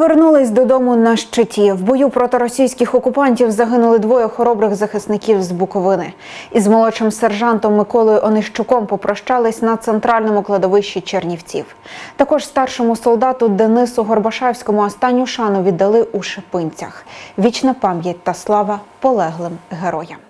Повернулись додому на щиті. В бою проти російських окупантів загинули двоє хоробрих захисників з Буковини. Із молодшим сержантом Миколою Онищуком попрощались на центральному кладовищі Чернівців. Також старшому солдату Денису Горбашевському останню шану віддали у Шипинцях. Вічна пам'ять та слава полеглим героям.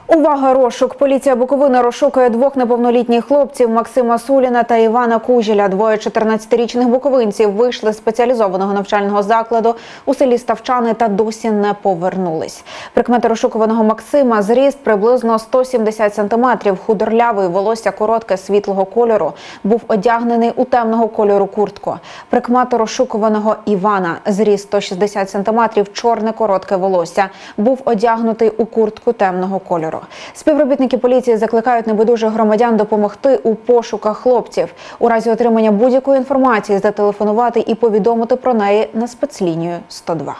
Увага, розшук! Поліція Буковини розшукує двох неповнолітніх хлопців Максима Суліна та Івана Кужеля. Двоє 14-річних буковинців вийшли з спеціалізованого навчального закладу у селі Ставчани та досі не повернулись. Прикмети розшукуваного Максима зріст приблизно 170 сантиметрів. Худорлявий, волосся коротке світлого кольору. Був одягнений у темного кольору куртку. Прикмети розшукуваного Івана зріст 160 сантиметрів, чорне коротке волосся. Був одягнутий у куртку темного кольору. Співробітники поліції закликають небайдужих громадян допомогти у пошуках хлопців. У разі отримання будь-якої інформації зателефонувати і повідомити про неї на спецлінію 102.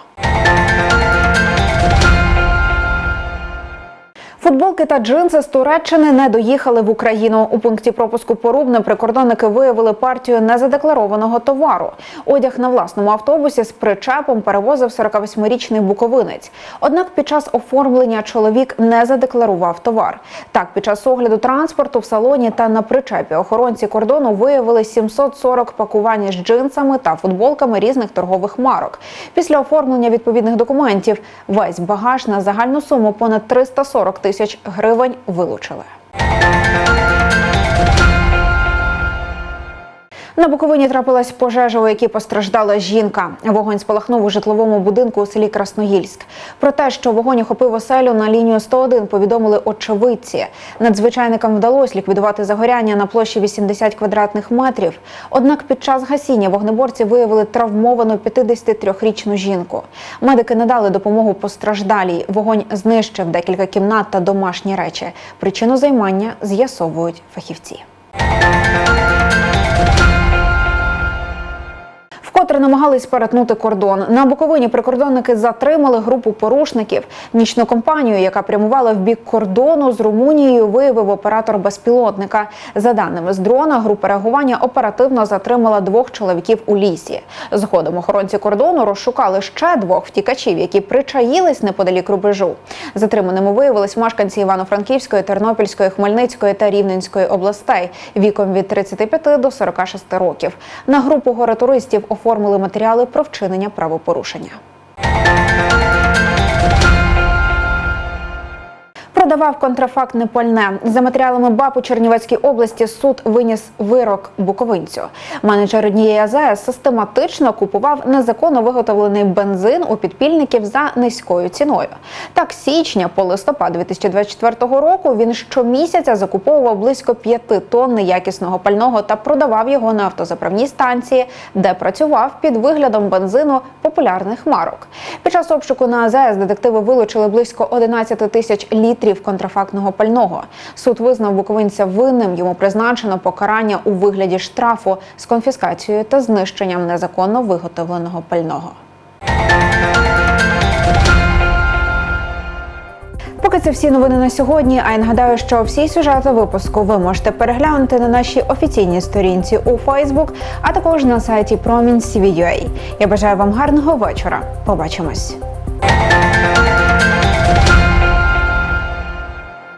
Футболки та джинси з Туреччини не доїхали в Україну. У пункті пропуску Порубне прикордонники виявили партію незадекларованого товару. Одяг на власному автобусі з причепом перевозив 48-річний буковинець. Однак під час оформлення чоловік не задекларував товар. Так, під час огляду транспорту в салоні та на причепі охоронці кордону виявили 740 пакувань з джинсами та футболками різних торгових марок. Після оформлення відповідних документів весь багаж на загальну суму понад 340 тисяч гривень вилучили. На Буковині трапилась пожежа, у якій постраждала жінка. Вогонь спалахнув у житловому будинку у селі Красноїльськ. Про те, що вогонь охопив оселю на лінію 101, повідомили очевидці. Надзвичайникам вдалося ліквідувати загоряння на площі 80 квадратних метрів. Однак під час гасіння вогнеборці виявили травмовану 53-річну жінку. Медики надали допомогу постраждалій. Вогонь знищив декілька кімнат та домашні речі. Причину займання з'ясовують фахівці. Вкотре намагались перетнути кордон. На Буковині прикордонники затримали групу порушників. Нічну компанію, яка прямувала в бік кордону з Румунією, виявив оператор безпілотника. За даними з дрона, група реагування оперативно затримала двох чоловіків у лісі. Згодом охоронці кордону розшукали ще двох втікачів, які причаїлись неподалік рубежу. Затриманими виявились мешканці Івано-Франківської, Тернопільської, Хмельницької та Рівненської областей віком від 35 до 46 років. На групу горе-туристів оформили матеріали про вчинення правопорушення. Продавав контрафактне пальне за матеріалами БАП у Чернівецькій області. Суд виніс вирок буковинцю. Менеджер однієї АЗС систематично купував незаконно виготовлений бензин у підпільників за низькою ціною. Так, січня по листопад 2024 року він щомісяця закуповував близько 5 тонн неякісного пального та продавав його на автозаправній станції, де працював під виглядом бензину популярних марок. Під час обшуку на АЗС детективи вилучили близько 11 тисяч літрів контрафактного пального. Суд визнав буковинця винним. Йому призначено покарання у вигляді штрафу з конфіскацією та знищенням незаконно виготовленого пального. Поки це всі новини на сьогодні. А я нагадаю, що всі сюжети випуску ви можете переглянути на нашій офіційній сторінці у Facebook, а також на сайті Промінь.CVUA. Я бажаю вам гарного вечора. Побачимось.